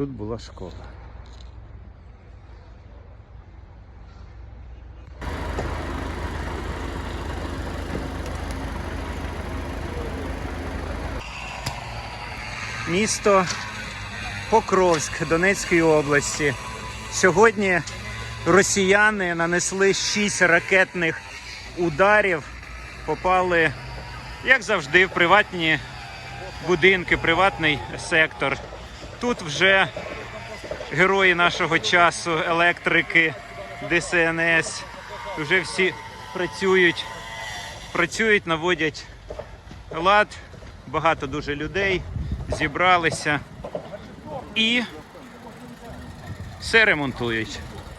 тут була школа. Місто Покровськ Донецької області. Сьогодні росіяни нанесли 6 ракетних ударів, попали, як завжди, в приватні будинки, приватний сектор. Тут вже герої нашого часу, електрики, ДСНС, вже всі працюють, працюють, наводять лад, багато дуже людей зібралися і все ремонтують.